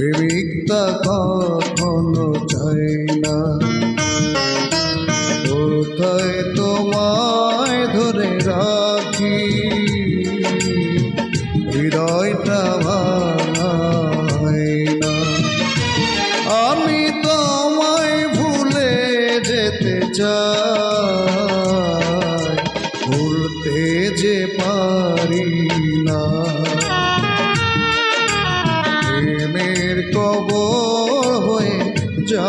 বিবিকতা কখনো চাই না। কোথায় তোমায় ধরে রাখি? হৃদয়টা ভাঙায় আমি তোমায় ভুলে যেতে চাই। ভুলতে যে পা কবর হয়ে যা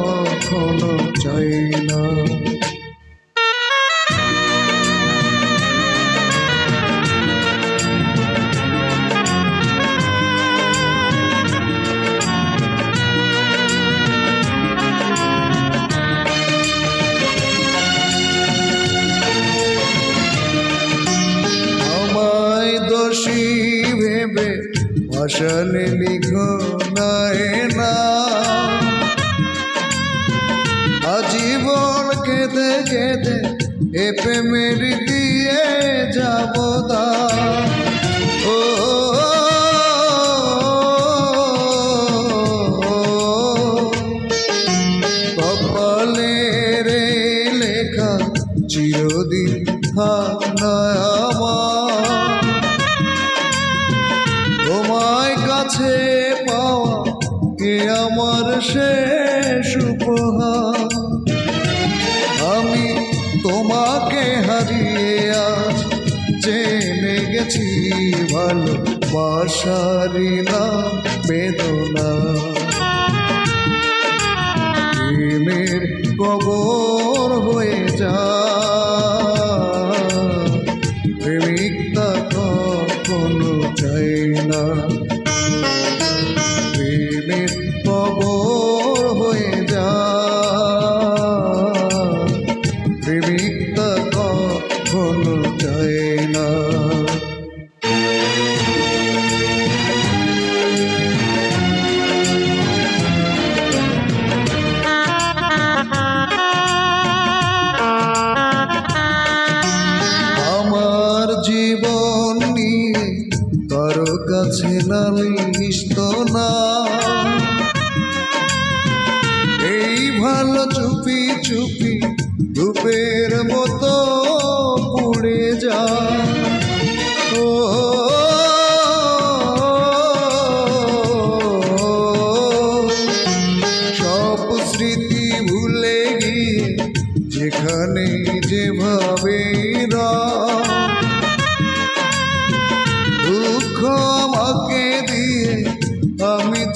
ভেবে ভাষণে লিখো নাই না। আজীবন কেঁদে কেঁদে এ প্রেমের দিয়ে যাব দা। ও কপালে রে লেখা চিরদিন না আমার। কাছে পাওয়া এ আমার শেষ উপহার। আমি তোমাকে হারিয়ে আজ জেনে গেছি ভালো বাসারি না বেদনা। প্রেমের কবর হয়ে যা। প্রেমিকতা কখনো চাই না। জীবন নিয়ে তার কাছে নালিশ তো না। এই ভালো চুপি চুপি ধূপের মতো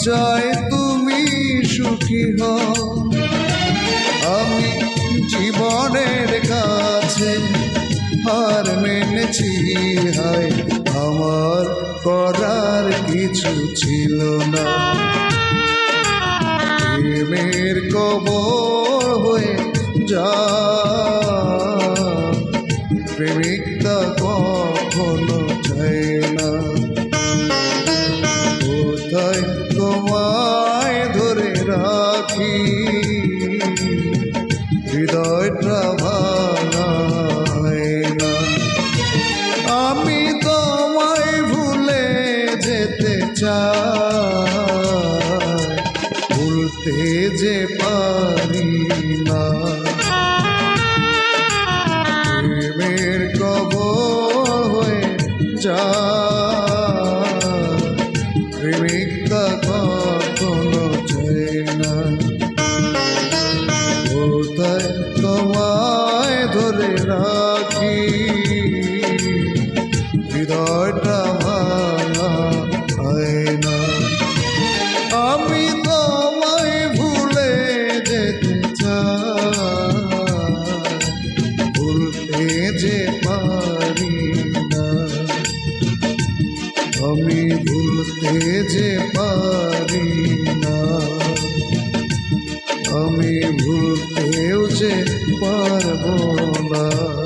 চাই তুমি সুখী হও। আমি জীবনের কাছে হার মেনেছি, হায়, আমার করার কিছু ছিল না। প্রেমের কবর যে পারি না। প্রেমের কব হয়ে যা প্রেমিকতা পারি না। আমি ভুলতেও যে পারব না।